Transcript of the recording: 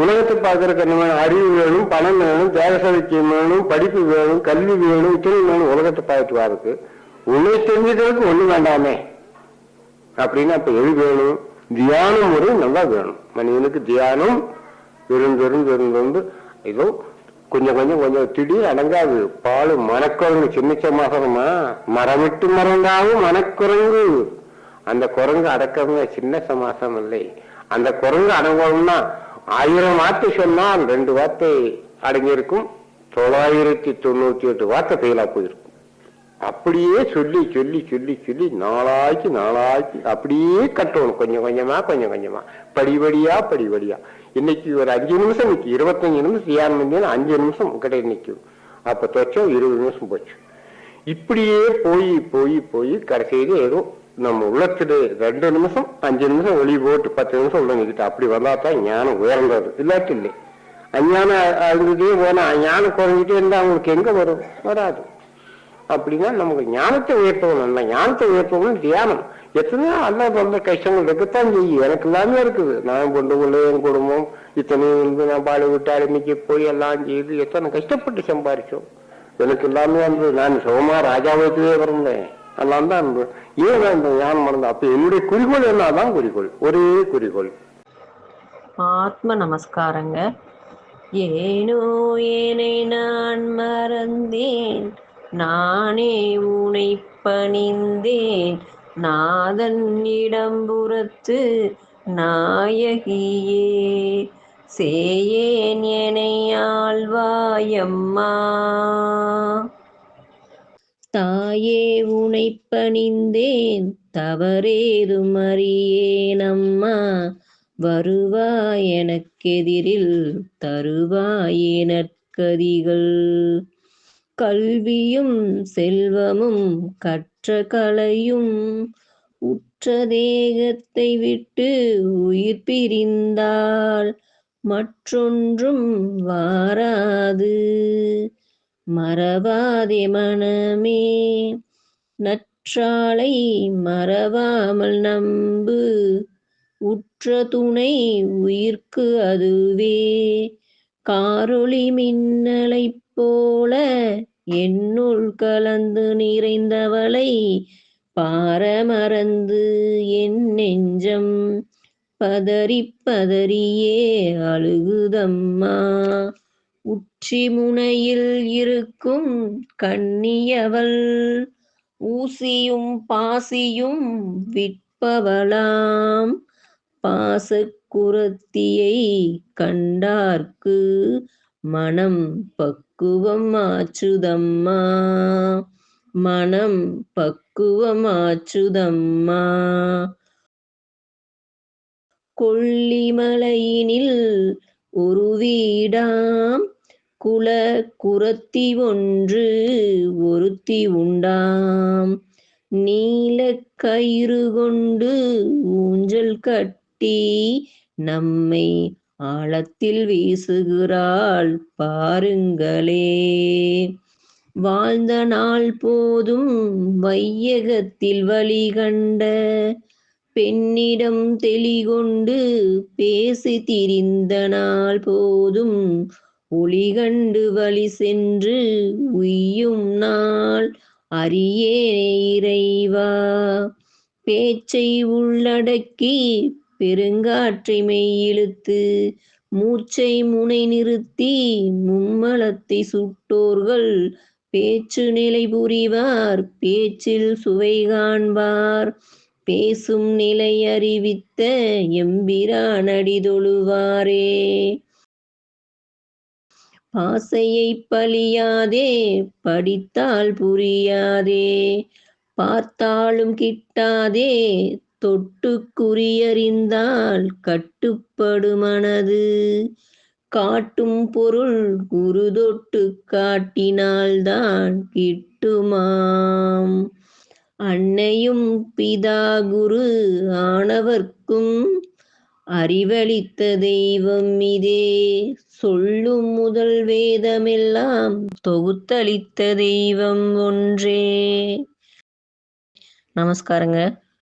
உலகத்தை பார்க்கறதுக்கு என்ன அறிவு வேணும் பணம் வேணும் தேக வேணும் படிப்பு வேணும் கல்வி வேணும் இத்தனை வேணும் உலகத்தை பார்த்துட்டு வரதுக்கு. உன்னை தெரிஞ்சதுக்கு ஒன்றும் வேண்டாமே. அப்படின்னு அப்ப எது வேணும்? தியானம் ஒரு நல்லா வேணும். மனிதனுக்கு தியானம் விருந்து விருந்து விருந்து வந்து ஏதோ கொஞ்சம் கொஞ்சம் கொஞ்சம் திடீர் அடங்காது. பால் மனக்குரங்கு சின்ன சமாசனமா மரமிட்டு மறந்தாவும் மனக்குரங்கு. அந்த குரங்கு அடக்கமே சின்ன சமாசம் இல்லை. அந்த குரங்கு அடங்கணும்னா ஆயிரம் வார்த்தை சொன்னால் ரெண்டு வார்த்தை அடங்கியிருக்கும். தொள்ளாயிரத்தி தொண்ணூத்தி எட்டு வார்த்தை ஃபெயிலா போயிருக்கும். அப்படியே சொல்லி சொல்லி சொல்லி சொல்லி நாளாக்கி நாளாக்கி அப்படியே கட்டணும். கொஞ்சம் கொஞ்சமா கொஞ்சம் கொஞ்சமா. படிபடியா படிபடியா இன்னைக்கு ஒரு அஞ்சு நிமிஷம் நிற்கும் இருபத்தஞ்சு நிமிஷம் ஏன் பண்ணி அஞ்சு நிமிஷம் கிட்ட நிற்கும் அப்ப தொச்சம் இருபது நிமிஷம் போச்சு. இப்படியே போய் போய் போய் கடைசியிலே ஏதோ நம்ம உள்ளத்துல ரெண்டு நிமிஷம் அஞ்சு நிமிஷம் ஒளி போட்டு பத்து நிமிஷம் உள்ள நிக்கிட்டு அப்படி வந்தா தான் ஞானம் உயர்ந்தது. இல்லாட்டி இல்லை. அஞ்ஞானம் அழுதுட்டே போனா ஞானம் குறைஞ்சிட்டே இருந்தா அவங்களுக்கு எங்க வரும்? வராது. அப்படின்னா நமக்கு ஞானத்தை உயர்த்தணும். இல்லை ஞானத்தை உயர்த்தணும் தியானம். எத்தனையோ அல்ல வந்த கஷ்டங்கள் இருக்கத்தான் செய்யும். எனக்கு எல்லாமே இருக்குது. நான் கொண்டு கொண்டு என் குடும்பம் இத்தனையும் வந்து நான் பாடு விட்டு அடிமைக்கு போய் எல்லாம் செய்து எத்தனை கஷ்டப்பட்டு சம்பாரிச்சோம். எனக்கு எல்லாமே வந்து நான் சுகமா ராஜாவத்திலே பிறந்தேன் எல்லாம் தான் ஏன் நான் இந்த ஞானம் மறந்தேன் அப்ப என்னுடைய குறிக்கோள் என்னதான் குறிக்கோள்? ஒரே குறிக்கோள். ஆத்ம நமஸ்காரங்க. ஏனோ ஏனை நான் மறந்தேன். நானே உனை பணிந்தேன். நாதன் இடம்புறத்து நாயகியே. சேயேன் எனை ஆழ்வாயம்மா தாயே உனை பணிந்தேன். தவறேதும் அறியேனம்மா வருவாய் எனக்கெதிரில் தருவாயே நற்கதிகள். கல்வியும் செல்வமும் கற்ற கலையும் உற்ற தேகத்தை விட்டு உயிர் பிரிந்தால் மற்றொன்றும் வாராது. மறவாதே மனமே. நற்றாளை மறவாமல் நம்பு. உற்ற துணை உயிர்க்கு அதுவே. காரொளி மின்னலைப் போல என்னுள் கலந்து நிறைந்தவளை பார மறந்து என் நெஞ்சம் பதறி பதறியே அழுகுதம்மா. உச்சி முனையில் இருக்கும் கண்ணியவள் ஊசியும் பாசியும் விற்பவளாம். பாசக்குரத்தியை கண்டார்க்கு மனம் பக்குவம் ஆச்சுதம்மா. மனம் பக்குவம் ஆச்சுதம்மா. கொல்லிமலையினில் ஒரு வீடாம். குல குரத்தி ஒன்று ஒருத்தி உண்டாம். நீல கயிறு கொண்டு ஊஞ்சல் கட்டி நம்மை ஆழத்தில் வீசுகிறாள் பாருங்களே. வாழ்ந்த நாள் போதும் வையகத்தில் வழி கண்ட பெண்ணிடம் தெளிகொண்டு பேசி திரிந்த நாள் போதும் ஒளிகண்டு வழி சென்று உய்யும் நாள். அரியேனே இறைவா பேச்சை உள்ளடக்கி பெருங்காற்றை மெய்யிழுத்து மூச்சை முனை நிறுத்தி மும்மலத்தை சுட்டோர்கள். பேச்சு நிலை புரிவார் பேச்சில் சுவை காண்பார். பேசும் நிலை அறிவித்த எம்பிரான் அடிதொழுவாரே. பாசையை பழியாதே படித்தால் புரியாதே. பார்த்தாலும் கிட்டாதே தொட்டு குறியறிந்தால் கட்டுப்படு மனது. காட்டும் பொருள் குரு தொட்டு காட்டினால்தான் கிட்டுமாம். அன்னையும் பிதா குரு ஆனவர்க்கும் அறிவளித்த தெய்வம் இதே. சொல்லும் முதல் வேதமெல்லாம் தொகுத்தளித்த தெய்வம் ஒன்றே. நமஸ்காரங்க.